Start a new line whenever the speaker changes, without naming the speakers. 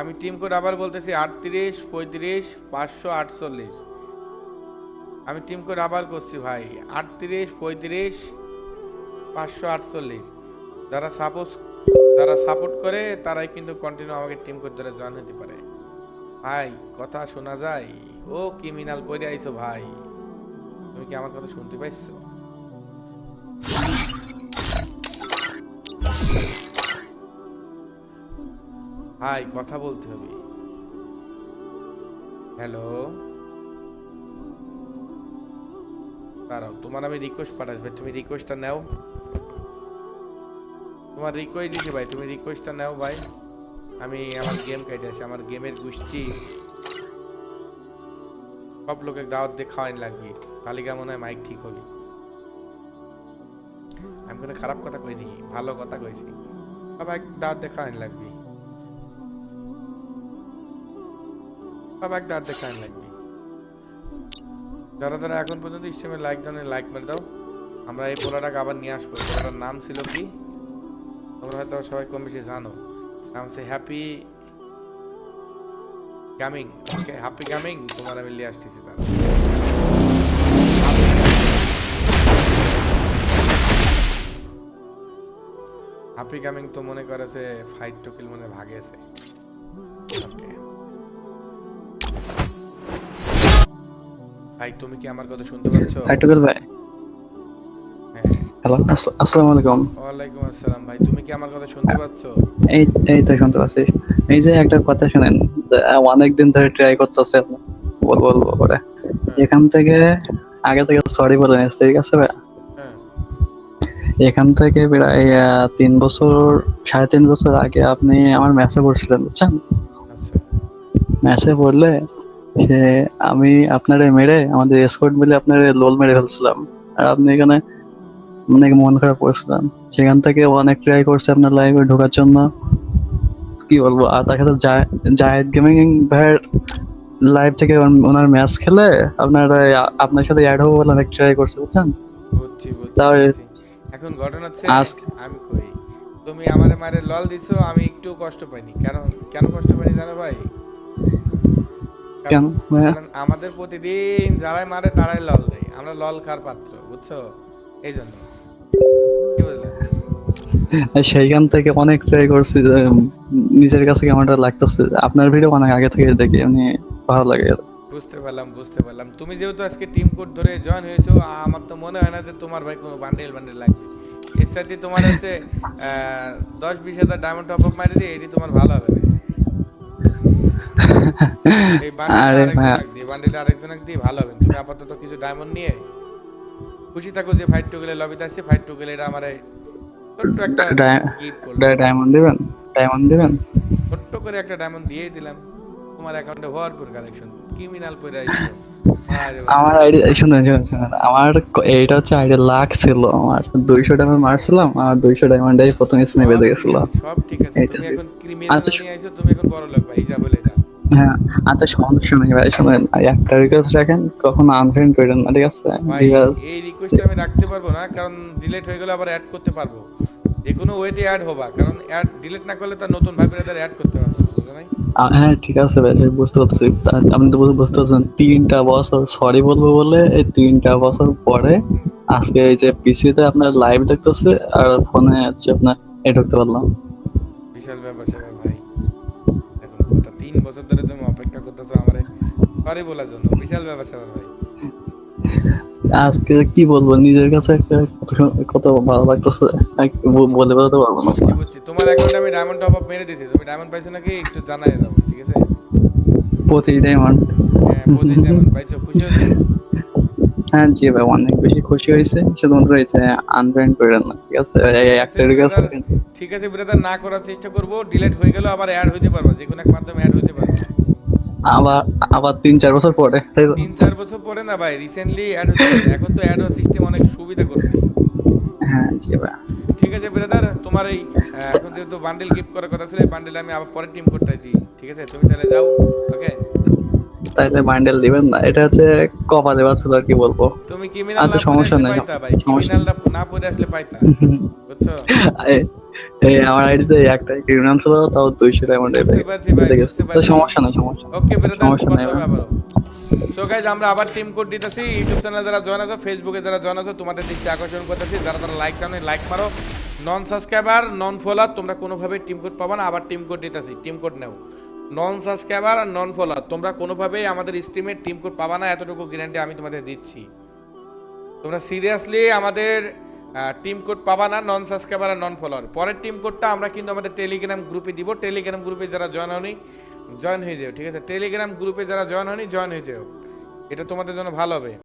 আমি team code আবার বলতেছি আটত্রিশ, পঁয়ত্রিশ, পাঁচশো আটচল্লিশ। আমি টিম কোড আবার করছি ভাই, আটত্রিশ, পঁয়ত্রিশ, পাঁচশো আটচল্লিশ। যারা সাপোজ যারা সাপোর্ট করে, তারাই কিন্তু কন্টিনিউ আমাকে টিম কোড ধরে জয়েন হতে পারে। ভাই, কথা শোনা যায়। ও ক্রিমিনাল পড়ে আইছো ভাই। তুমি কি আমার কথা শুনতে পাইছো? ভাই, কথা বলতে হবে। হ্যালো দাঁড়াও, তোমার আমি রিকোয়েস্ট পাঠাচ্ছি ভাই, তুমি রিকোয়েস্টটা নাও। তোমার রিকোয়েস্ট দিছি ভাই, তুমি রিকোয়েস্টটা নাও ভাই। আমি আমার গেম কেটে আসি, আমার গেমের গোষ্ঠী। সব লোকে দাওয়াত দিয়ে খাওয়াইন লাগবে। তালিকা মনে হয় মাইক ঠিক হবে। আমি কোনো খারাপ কথা কইনি, ভালো কথা কইছি। সবাই দাওয়াত দিয়ে খাওয়াইন লাগবে। সবাই দাওয়াত দিয়ে খাওয়াইন লাগবে যারা যারা এখন পর্যন্ত স্ট্রিমে লাইক জানে লাইক মেরে দাও। আমরা এই পোলাটাকে আবার নিয়ে আসব। পোলাটার নাম ছিল কি? তোমরা হয়তো সবাই কম বেশি জানো। নাম হচ্ছে হ্যাপি গামিং ওকে হ্যাপি গামিং তোমার আমি নিয়ে আসতেছি তার। হ্যাপি গামিং তো মনে করেছে ফাইট টুকিল মনে ভাগেছে। ভাই তুমি কি আমার কথা শুনতে পাচ্ছ?
আইটুকুল ভাই।
হ্যাঁ
হ্যালো আসসালামু আলাইকুম।
ওয়ালাইকুম আসসালাম। ভাই তুমি কি আমার কথা শুনতে পাচ্ছ?
এই এই তো শুনতে পাচ্ছি। এই যে একটা কথা শুনেন অনেকদিন ধরে ট্রাই করতেছে বলব বলব করে। এখান থেকে আগে থেকে সরি বলে নিচ্ছি ঠিক আছে ভাই?
হ্যাঁ।
এখান থেকে প্রায় তিন বছর সাড়ে তিন বছর আগে আপনি আমার ম্যাচে পড়ছিলেন বুঝছেন?
আচ্ছা।
ম্যাচে পড়লে সে আমি আপনারে মেরে আমাদের স্কোয়াড মিলে আপনার লোল মেরে ফেলছিলাম। আর আপনি এখানে অনেক মন খারাপ করেছিলাম সেখান থেকে অনেক ট্রাই করছে আপনার লাইভে ঢোকার জন্য। কি বলব? আর তার সাথে জায়েদ গেমিং ভাইয়ের লাইভ থেকে ওনার ম্যাচ খেলে আপনার আপনার সাথে অ্যাড হব বলে অনেক ট্রাই করছে বুঝছেন?
বুঝছি বুঝছি
তাহলে-
এখন ঘটনা হচ্ছে আমি কই? তুমি আমারে মারে লল দিছো আমি একটু কষ্ট পাইনি। কেন কেন কষ্ট পাইনি জানো ভাই?
কেন?
আমাদের প্রতিদিন যারাই মারে তারাই লল দেয়। আমরা লল খার পাত্র বুঝছ? এই জন্য কি বুঝলে?
সেইখান থেকে অনেক ট্রাই করছি নিজের কাছে কেমনটা লাগতেছে। আপনার ভিডিও অনেক আগে থেকে দেখি এমনি ভালো লাগে।
বুঝতে পারলাম বুঝতে পারলাম। তুমি যেহেতু আজকে টিম কোড ধরে জয়েন হয়েছো আমার তো মনে হয় না যে তোমার ভাই কোনো বান্ডেল বান্ডেল লাগবে। এর সাথে তোমার হচ্ছে দশ বিশ হাজার ডায়মন্ড টপ আপ মারি দিয়ে এটি তোমার ভালো হবে। এই
আরে
আরেকজন
ভাইয়া।
দিয়ে দিয়ে ভালো হবে। তুমি আপাতত কিছু ডায়মন্ড নিয়ে খুশি থাকো যে ফাইট টু গেলে লবিতে আসছে ফাইট টু গেলে এটা আমার ছোট্ট একটা গিফট করল।
ডায়মন্ড দিবেন? ডায়মন্ড দিবেন?
ছোট্ট করে একটা ডায়মন্ড দিয়েই দিলাম। তোমার অ্যাকাউন্টে ভরপুর কালেকশন ক্রিমিনাল আসছো।
আমার আইডি শুনুন শুনুন শুনুন। আমার হচ্ছে আইডি লাখ ছিল। আমার দুইশো ডায়মন্ড মারছিলাম আর দুইশো ডায়মন্ডে প্রথম স্মে বেঁধে গেছিল
সব ঠিক আছে। তুমি এখন ক্রিমিনাল
আচ্ছা,
নিয়ে আইছো তুমি এখন বড় লোক ভাই হিসাব বলে এটা।
হ্যাঁ আচ্ছা সমস্যা নেই ভাই শুনেন একটা রিকোয়েস্ট রাখেন কখনো আনফ্রেন্ড করেন না ঠিক আছে?
এই রিকোয়েস্ট আমি রাখতে পারব না কারণ ডিলিট হয়ে গেলে আবার অ্যাড করতে পারব। যে কোনো ওয়েতে অ্যাড হবা কারণ অ্যাড ডিলিট না করলে তার নতুন ভাই ব্রাদার অ্যাড করতে পারব না, বুঝো নাই
হ্যাঁ ঠিক আছে ভাই বুঝতে পারছি আপনি তো বুঝতে পারছেন তিনটা বছর সরি বলব বলে এই তিনটা বছর পরে আজকে এই যে পিসিতে আপনার লাইভ দেখতেছে আর ফোনে হচ্ছে আপনার এ ঢুকতে পারলাম।
বিশাল ব্যাপার ভাই। তিন বছর ধরে তুমি অপেক্ষা করতেছো আমারে সরি বলার জন্য বিশাল ব্যাপার স্যাপার ভাই।
আজকে কি বলব নিজের কাছে একটা কত ভালো লাগতেছে। বলে বলতে পারব না।
বুঝছি তোমার অ্যাকাউন্টে আমি ডায়মন্ড টপ আপ মেরে দিয়েছি তুমি ডায়মন্ড পাইছো নাকি একটু জানাই দাও ঠিক আছে?
প্রতি ডায়মন্ড
হ্যাঁ পঁচিশ ডায়মন্ড পাইছো খুশি হয়েছি?
হ্যাঁ জি ভাই অনেক বেশি খুশি হয়েছে। শুধুমাত্র এই যে আনফ্রেন্ড করেন না ঠিক আছে? একটা রিকোয়েস্ট
ঠিক আছে ব্রাদার না করার চেষ্টা করব। ডিলিট হয়ে গেল আবার অ্যাড হইতে পারবা যে কোনো এক মাধ্যমে অ্যাড হইতে পারবা।
আবার আবার তিন চার বছর পরে?
তিন চার বছর পরে না ভাই রিসেন্টলি অ্যাড পারবে। এখন তো অ্যাড সিস্টেম অনেক সুবিধা করছে।
হ্যাঁ জি ভাই।
ঠিক আছে ব্রাদার তোমার এই আহ, এখন যেহেতু বান্ডেল গিফট করার কথা ছিল এই বান্ডেল আমি আবার পরের টিম কোডটাই দিই। ঠিক আছে তুমি তাহলে যাও ওকে
তাইলে বান্ডেল দিবেন না। এটা হচ্ছে কপালে বাঁচছিল আর কি বলব।
তুমি ক্রিমিনাল
আচ্ছা,
না
সমস্যা নাই,
ক্রিমিনাল না পড়ে আসলে পাইতা। বুঝছ?
এই- আমার আইডিতে একটাই ক্রিমিনাল ছিল তাও দুইশো ডায়মন্ড
বুঝতে পারছি ভাই,
সমস্যা নাই সমস্যা।
ওকে ব্রাদার
সমস্যা নাই
সো গাইজ আমরা আবার টিম কোড দিতেছি। ইউটিউব চ্যানেলে যারা জয়েন আছো ফেসবুকে যারা জয়েন আছো তোমাদের দৃষ্টি আকর্ষণ করতেছি। যারা যারা লাইক দাও লাইক মারো। নন সাবস্ক্রাইবার নন ফলোয়ার তোমরা কোনোভাবে টিম কোড পাবা না। আবার টিম কোড দিতেছি। টিম কোড নাও। নন সাবস্ক্রাইবার আর নন ফলোয়ার তোমরা কোনোভাবেই আমাদের স্ট্রিমের টিম কোড পাবা না, এতটুকু গ্যারান্টি আমি তোমাদের দিচ্ছি। তোমরা সিরিয়াসলি আমাদের টিম কোড পাবা না নন সাবস্ক্রাইবার আর নন ফলোয়ার পরের টিম কোডটা আমরা কিন্তু আমাদের টেলিগ্রাম গ্রুপে দিব। টেলিগ্রাম গ্রুপে যারা জয়েন হয়নি জয়েন হয়ে যাও, ঠিক আছে? টেলিগ্রাম গ্রুপে যারা জয়েন হয়নি জয়েন হয়ে যাও। এটা তোমাদের জন্য ভালো হবে।